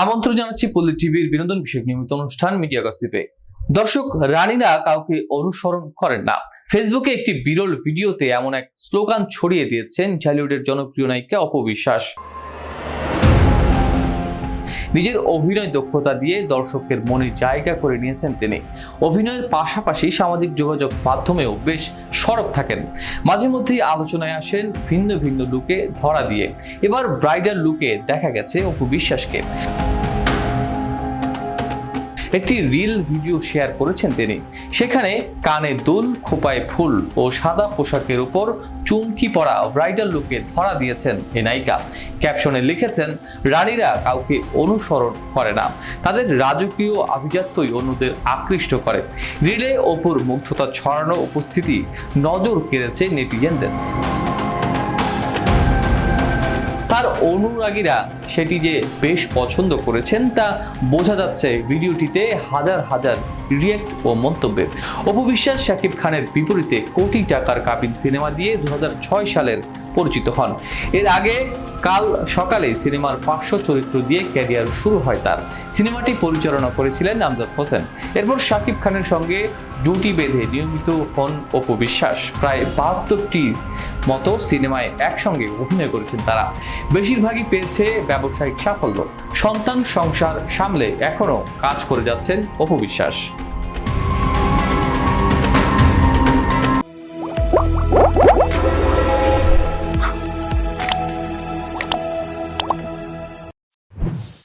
আমন্ত্রণ জানাচ্ছি পল্লী টিভির বিনোদন বিষয়ক নিয়মিত অনুষ্ঠান মিডিয়া গসিপে। দর্শক, রানীরা কাউকে অনুসরণ করেন না। ফেসবুকে একটি বিরল ভিডিওতে এমন এক স্লোগান ছড়িয়ে দিয়েছেন ঢালিউডের জনপ্রিয় নায়িকা অপবিশ্বাস নিজের অভিনয় দক্ষতা দিয়ে দর্শকের মনে জায়গা করে নিয়েছেন তিনি। অভিনয়ের পাশাপাশি সামাজিক যোগাযোগ মাধ্যমেও বেশ সরব থাকেন। মাঝে মধ্যেই আলোচনায় আসেন ভিন্ন ভিন্ন লুকে ধরা দিয়ে। এবার ব্রাইডাল লুকে দেখা গেছে অপু বিশ্বাসকে। একটি রিল ভিডিও শেয়ার করেছেন তিনি। সেখানে কানে দুল, খোপায় ফুল ও সাদা পোশাকের উপর চুমকি পরা ব্রাইডাল লুকে ধরা দিয়েছেন এই নায়িকা। ক্যাপশনে লিখেছেন, রানীরা কাউকে অনুসরণ করে না। তাদের রাজকীয় আভিজাত্যই অন্যদের আকৃষ্ট করে। রিলে অপুর মুগ্ধতা ছড়ানো উপস্থিতি নজর কেড়েছে নেটিজেনদের। তার অনুরাগীরা সেটি যে বেশ পছন্দ করেছেন তা বোঝা যাচ্ছে ভিডিওটিতে হাজার হাজার রিয়েক্ট ও মন্তব্যে অপবিশ্বাস শাকিব খানের বিপরীতে কোটি টাকার কাবিন সিনেমা দিয়ে দু সালের পরিচিত হন। এর আগে কাল সকালে সিনেমার পার্শ্ব চরিত্র দিয়ে ক্যারিয়ার শুরু হয় তার। সিনেমাটি পরিচালনা করেছিলেন আমজাদ হোসেন। এরপর শাকিব খানের সঙ্গে জুটি বেঁধে নিয়মিত হন অপবিশ্বাস প্রায় বাহাত্তরটি মতো সিনেমায় একসঙ্গে অভিনয় করেছেন তারা। বেশিরভাগই পেয়েছে ব্যবসায়িক সাফল্য। সন্তান সংসার সামলে এখনও কাজ করে যাচ্ছেন অপবিশ্বাস